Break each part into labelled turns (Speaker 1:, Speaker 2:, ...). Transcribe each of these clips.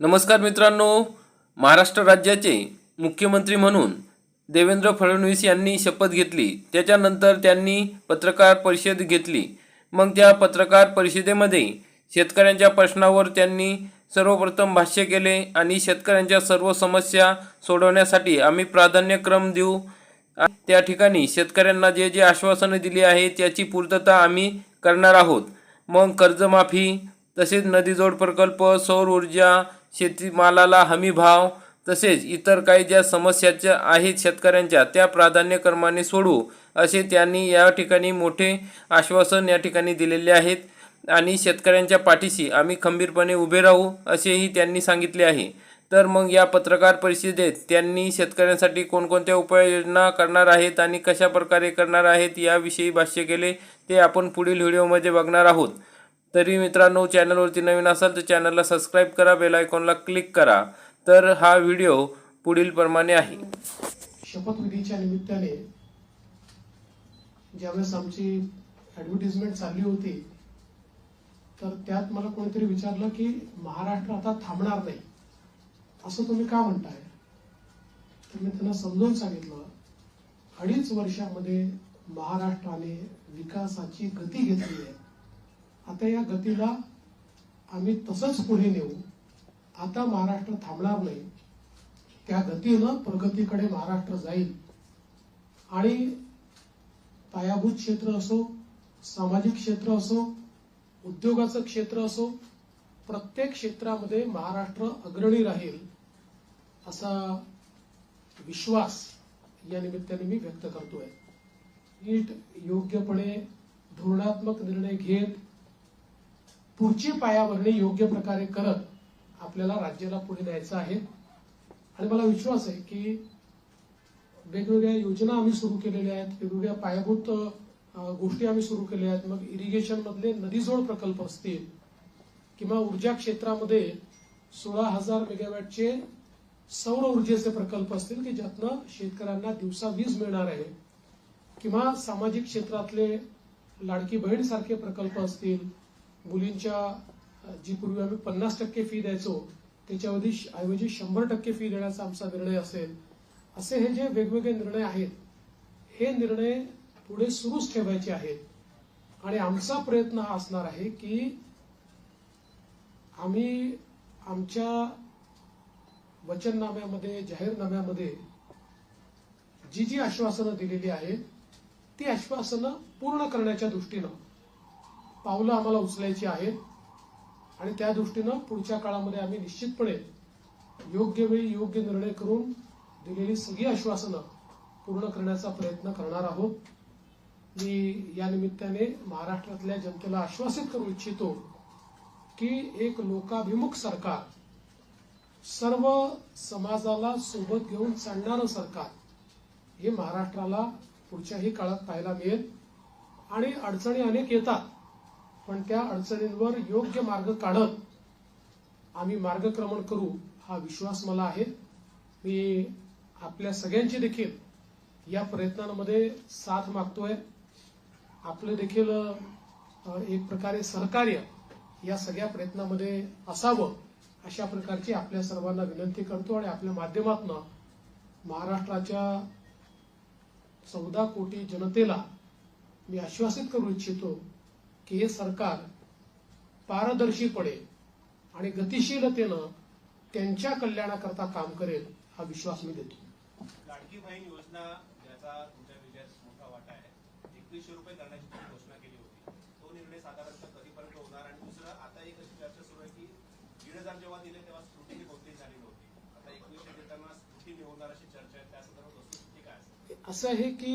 Speaker 1: नमस्कार मित्रांनो महाराष्ट्र राज्याचे मुख्यमंत्री म्हणून देवेंद्र फडणवीस यांनी शपथ घेतली. त्याच्यानंतर त्यांनी पत्रकार परिषद घेतली. मग त्या पत्रकार परिषदेमध्ये शेतकऱ्यांच्या प्रश्नावर त्यांनी सर्वप्रथम भाष्य केले आणि शेतकऱ्यांच्या सर्व समस्या सोडवण्यासाठी आम्ही प्राधान्यक्रम देऊ. त्या ठिकाणी शेतकऱ्यांना जे जे आश्वासनं दिली आहे त्याची पूर्तता आम्ही करणार आहोत. मग कर्जमाफी तसेच नदीजोड प्रकल्प सौर ऊर्जा शेतीमालाला हमी भाव तसेच इतर काही ज्या समस्याच्या आहेत शेतकऱ्यांच्या त्या प्राधान्यक्रमाने सोडवू असे त्यांनी या ठिकाणी मोठे आश्वासन या ठिकाणी दिलेले आहेत. आणि शेतकऱ्यांच्या पाठीशी आम्ही खंबीरपणे उभे राहू असेही त्यांनी सांगितले आहे. तर मग या पत्रकार परिषदेत त्यांनी शेतकऱ्यांसाठी कोणकोणत्या उपाययोजना करणार आहेत आणि कशा प्रकारे करणार आहेत याविषयी भाष्य केले ते आपण पुढील व्हिडिओमध्ये बघणार आहोत. तरी मित्रांनो चॅनलवरती नवीन असाल तर चॅनलला सबस्क्राईब करा बेल आयकॉनला क्लिक करा. तर हा व्हिडिओ पुढील प्रमाणे आहे.
Speaker 2: शपथविधीच्या निमित्ताने ज्यावेळेस आमची ऍडव्हर्टिजमेंट चालली होती तर त्यात मला कोणीतरी विचारलं की महाराष्ट्र आता थांबणार नाही. असं तुम्ही का म्हणताय? तर मी त्यांना समजावून सांगितलं अडीच वर्षामध्ये महाराष्ट्राने विकासाची गती घेतली आहे. आता या गतीला आम्ही तसंच पुढे नेऊ. आता महाराष्ट्र थांबणार नाही. त्या गतीनं प्रगतीकडे महाराष्ट्र जाईल. आणि पायाभूत क्षेत्र असो सामाजिक क्षेत्र असो उद्योगाचं क्षेत्र असो प्रत्येक क्षेत्रामध्ये महाराष्ट्र अग्रणी राहील असा विश्वास या निमित्ताने मी व्यक्त करतोय. नीट योग्यपणे धोरणात्मक निर्णय घेत पुढची पायाभरणी योग्य प्रकारे करत आपल्याला राज्याला पुढे न्यायचं आहे. आणि मला विश्वास आहे की वेगवेगळ्या योजना आम्ही सुरू केलेल्या आहेत वेगवेगळ्या पायाभूत गोष्टी आम्ही सुरू केल्या आहेत. मग इरिगेशन मधले नदीजोड प्रकल्प असतील किंवा ऊर्जा क्षेत्रामध्ये सोळा हजार मेगावॅटचे सौर ऊर्जेचे प्रकल्प असतील की ज्यातनं शेतकऱ्यांना दिवसा वीज मिळणार आहे किंवा सामाजिक क्षेत्रातले लाडकी बहीण सारखे प्रकल्प असतील मुलींच्या जी पूर्वी आम्ही पन्नास टक्के फी द्यायचो त्याच्यावधी ऐवजी शंभर टक्के फी देण्याचा आमचा निर्णय असेल असे हे जे वेगवेगळे निर्णय आहेत हे निर्णय पुढे सुरूच ठेवायचे आहेत. आणि आमचा प्रयत्न हा असणार आहे की आम्ही आमच्या वचननाम्यामध्ये जाहीरनाम्यामध्ये जी जी आश्वासनं दिलेली आहेत ती आश्वासनं पूर्ण करण्याच्या दृष्टीनं पावलं आम्हाला उचलायची आहेत. आणि त्या दृष्टीनं पुढच्या काळामध्ये आम्ही निश्चितपणे योग्य वेळी योग्य निर्णय करून दिलेली सगळी आश्वासनं पूर्ण करण्याचा प्रयत्न करणार आहोत. मी या निमित्ताने महाराष्ट्रातल्या जनतेला आश्वासित करू इच्छितो की एक लोकाभिमुख सरकार सर्व समाजाला सोबत घेऊन चालणारं सरकार हे महाराष्ट्राला पुढच्याही काळात पाहायला मिळेल. आणि अडचणी अनेक येतात. पण त्या अडचणींवर योग्य मार्ग काढत आम्ही मार्गक्रमण करू हा विश्वास मला आहे. मी आपल्या सगळ्यांची देखील या प्रयत्नांमध्ये साथ मागतोय. आपलं देखील एक प्रकारे सहकार्य या सगळ्या प्रयत्नामध्ये असावं अशा प्रकारची आपल्या सर्वांना विनंती करतो आणि आपल्या माध्यमातून महाराष्ट्राच्या चौदा कोटी जनतेला मी आश्वासित करू इच्छितो की हे सरकार पारदर्शीपणे आणि गतिशीलतेनं त्यांच्या कल्याणाकरता काम करेल हा विश्वास मी देतो.
Speaker 3: लाडकी बहीण योजना ज्याचा तुमच्या विजयात मोठा वाटा आहे एकवीसशे रुपये करण्याची तुम्ही घोषणा केली होती. तो निर्णय साधारणतः कधीपर्यंत होणार आणि दुसरं आता एक अशी चर्चा सुरू आहे की दीड हजार जेव्हा दिले तेव्हा स्क्रुटिनी कोणतीही झाली नव्हती. आता एकवीसशे देताना स्क्रुटिनी होणार अशी चर्चा आहे त्या संदर्भात वस्तुस्थिती काय
Speaker 2: असं आहे की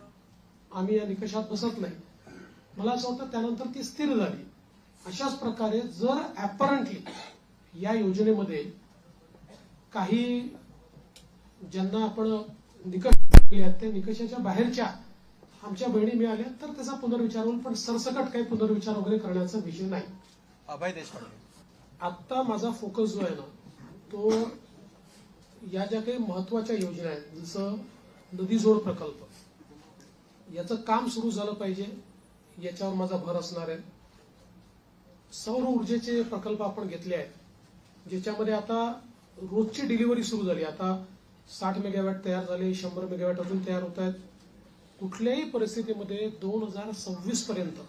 Speaker 2: आम्ही या निकषात बसत नाही. मला असं वाटतं त्यानंतर ती स्थिर झाली. अशाच प्रकारे जर ऍपरंटली या योजनेमध्ये काही ज्यांना आपण निकष त्या निकषाच्या बाहेरच्या आमच्या बहिणी मिळाल्या तर त्याचा पुनर्विचार होईल पण सरसकट काही पुनर्विचार वगैरे करण्याचा विषय नाही.
Speaker 4: अभय देशपांडे.
Speaker 2: आत्ता माझा फोकस जो आहे ना तो या ज्या काही महत्त्वाच्या योजना आहेत जसं नदी जोड प्रकल्प याचं काम सुरू झालं पाहिजे. याच्यावर माझा भर असणार आहे. सौर ऊर्जेचे प्रकल्प आपण घेतले आहेत. ज्याच्यामध्ये आता रोजची डिलिव्हरी सुरू झाली. आता साठ मेगावॅट तयार झाले शंभर मेगावॅट अजून तयार होत आहेत. कुठल्याही परिस्थितीमध्ये दोन हजार सव्वीस पर्यंत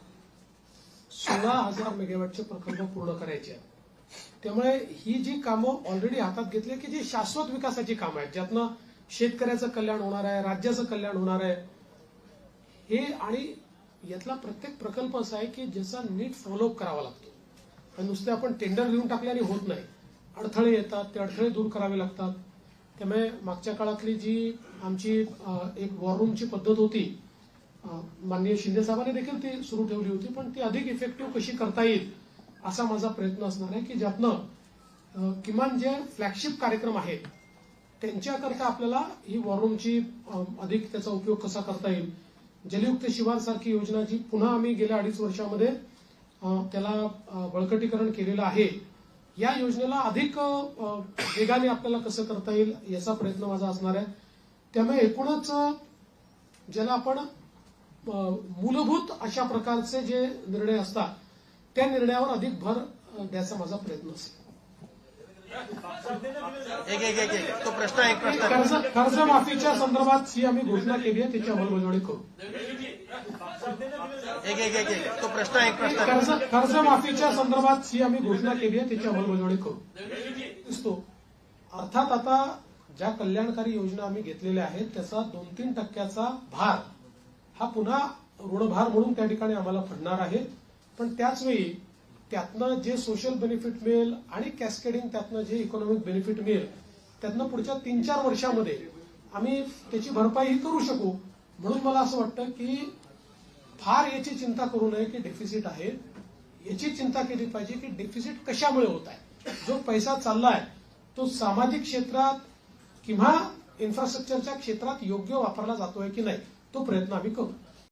Speaker 2: सोळा हजार मेगावॅटचे प्रकल्प पूर्ण करायचे आहेत. त्यामुळे ही जी कामं ऑलरेडी हातात घेतली की जी शाश्वत विकासाची कामं आहेत. ज्यातनं शेतकऱ्याचं कल्याण होणार आहे राज्याचं कल्याण होणार आहे हे आणि यातला प्रत्येक प्रकल्प असा आहे की ज्याचा नीट फॉलोअप करावा लागतो. आणि नुसते आपण टेंडर घेऊन टाकल्याने होत नाही. अडथळे येतात ते अडथळे दूर करावे लागतात. त्यामुळे मागच्या काळातली जी आमची एक एक वॉररूमची पद्धत होती माननीय शिंदे साहेबांनी देखील ती सुरू ठेवली होती पण ती अधिक इफेक्टिव्ह कशी करता येईल असा माझा प्रयत्न असणार आहे की ज्यातनं किमान जे फ्लॅगशिप कार्यक्रम आहेत त्यांच्याकरता आपल्याला ही वॉररूमची रूमची अधिक त्याचा उपयोग कसा करता येईल जलयुक्त शिवार सारखी योजना जी पुन्हा आम्ही गेल्या अडीच वर्षामध्ये त्याला बळकटीकरण केलेलं आहे. या योजनेला अधिक वेगाने आपल्याला कसं करता येईल याचा प्रयत्न माझा असणार आहे. त्यामुळे एकूणच ज्याला आपण मूलभूत अशा प्रकारचे जे निर्णय असतात त्या निर्णयावर अधिक भर द्यायचा माझा प्रयत्न असेल.
Speaker 4: एक एक एक एक. तो प्रश्न एक प्रश्न
Speaker 2: कर्ज कर्जमाफीच्या संदर्भात जी आम्ही घोषणा केली आहे त्याची अंमलबजावणी करू.
Speaker 4: एक एक एक एक. तो प्रश्न एक प्रश्न
Speaker 2: कर्ज कर्जमाफीच्या संदर्भात जी आम्ही घोषणा केली आहे त्याची अंमलबजावणी करू. दिसतो. अर्थात आता ज्या कल्याणकारी योजना आम्ही घेतलेल्या आहेत त्याचा दोन तीन टक्क्याचा भार हा पुन्हा ऋणभार म्हणून त्या ठिकाणी आम्हाला पडणार आहे. पण त्याच वेळी त्यातनं जे सोशल बेनिफिट मिळेल आणि कॅस्केडिंग त्यातनं जे इकॉनॉमिक बेनिफिट मिळेल त्यातनं पुढच्या तीन चार वर्षामध्ये आम्ही त्याची भरपाई करू शकू. म्हणून मला असं वाटतं की फार याची चिंता करू नये की डेफिसिट आहे. याची चिंता केली पाहिजे की डेफिसिट कशामुळे होत आहे? जो पैसा चाललाय तो सामाजिक क्षेत्रात किंवा इन्फ्रास्ट्रक्चरच्या क्षेत्रात योग्य वापरला जातोय की नाही तो प्रयत्न आम्ही करू.